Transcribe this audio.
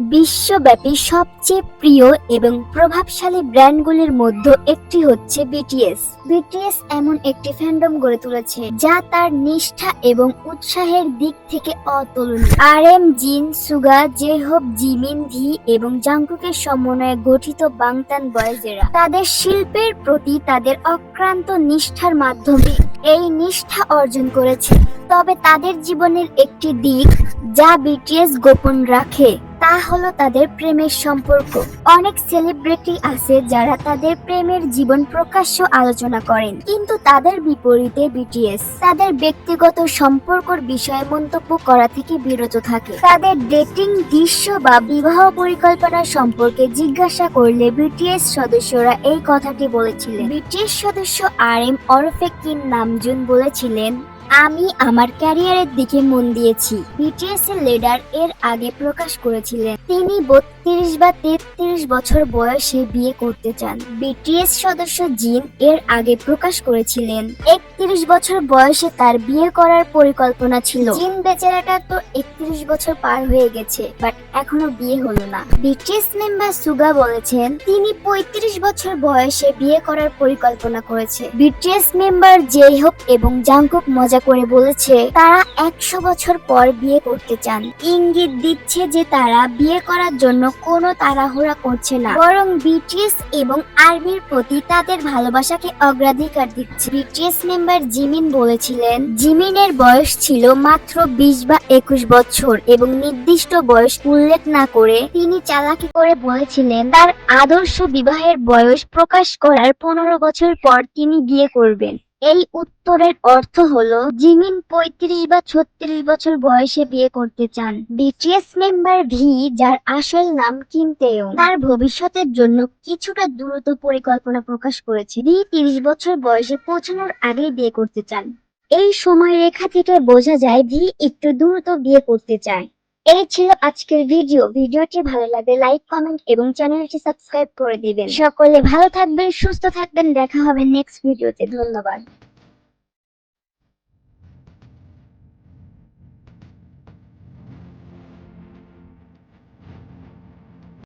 বিশ্বব্যাপী সবচেয়ে প্রিয় এবং প্রভাবশালী ব্র্যান্ডগুলির মধ্যে একটি হচ্ছে বিটিএস বিটিএস এমন একটি ফ্যান্ডম গড়ে তুলেছে যা তার নিষ্ঠা এবং উৎসাহের দিক থেকে অতুলনীয়। আর এম জিন সুগা জেহব জিমিন ভি এবং জাংকুকের সমন্বয়ে গঠিত বাংতান বয়েজেরা তাদের শিল্পের প্রতি তাদের অক্রান্ত নিষ্ঠার মাধ্যমে এই নিষ্ঠা অর্জন করেছে। তবে তাদের জীবনের একটি দিক যা বিটিএস গোপন রাখে। তা হলো তাদের প্রেমের সম্পর্ক। অনেক সেলিব্রিটি আছে যারা তাদের প্রেমের জীবন প্রকাশ্য আলোচনা করেন, কিন্তু তাদের বিপরীতে বিটিএস তাদের ব্যক্তিগত সম্পর্কর বিষয়ে মন্তব্য করা থেকে বিরত থাকে। তাদের ডেটিং দৃশ্য বা বিবাহ পরিকল্পনা সম্পর্কে জিজ্ঞাসা করলে বিটিএস সদস্যরা এই কথাটি বলেছিলেন। বিটিএস সদস্য আর এম ওরফে কিম নামজুন বলেছিলেন আমি আমার ক্যারিয়ারের দিকে মন দিয়েছি। বিটিএস এর লিডার এর আগে প্রকাশ করেছিলেন। তিনি বত্রিশ বা তেত্রিশ বছর বয়সে বিয়ে করতে চান। বিটিএস সদস্য জিন এর আগে প্রকাশ করেছিলেন। একত্রিশ বছর বয়সে তার বিয়ে করার পরিকল্পনা ছিল। জিন বেচারাটা তো একত্রিশ বছর পার হয়ে গেছে বাট এখনও বিয়ে হলো না। বিটিএস মেম্বার সুগা বলেছেন, তিনি পঁয়ত্রিশ বছর বয়সে বিয়ে করার পরিকল্পনা করেছে। বিটিএস মেম্বার জেই হোপ এবং জাংকুক মজা করে বলেছে, তারা একশো বছর পর বিয়ে করতে চান। ইঙ্গিত দিচ্ছে যে তারা বিয়ে করার জন্য কোনো তাড়াহুড়া করছে না। বরং বিটিএস এবং আর্মির প্রতি তাদের ভালোবাসাকে অগ্রাধিকার দিচ্ছে। বিটিএস মেম্বার জিমিন বলেছিলেন, জিমিনের বয়স ছিল মাত্র বিশ বা একুশ বছর এবং নির্দিষ্ট বয়স উল্লেখ না করে তিনি চালাকি করে বলেছিলেন, তার আদর্শ বিবাহের বয়স প্রকাশ করার পনেরো বছর পর তিনি বিয়ে করবেন। এই উত্তরের অর্থ হলো জিমিন পঁয়ত্রিশ বা ছত্রিশ বছর বয়সে বিয়ে করতে চান। বিটিএস মেম্বার ভি যার আসল নাম কিম তেয়ং তার ভবিষ্যতের জন্য কিছুটা দ্রুত পরিকল্পনা প্রকাশ করেছে। ভি তিরিশ বছর বয়সে পৌঁছানোর আগেই বিয়ে করতে চান। এই সময় রেখা থেকে বোঝা যায় ভি একটু দ্রুত বিয়ে করতে চায়। এই ছিল আজকের ভিডিও। ভিডিওটি ভালো লাগলে লাইক, কমেন্ট এবং চ্যানেলটি সাবস্ক্রাইব করে দিবেন। সকলে ভালো থাকবেন, সুস্থ থাকবেন। দেখা হবে নেক্সট ভিডিওতে। ধন্যবাদ।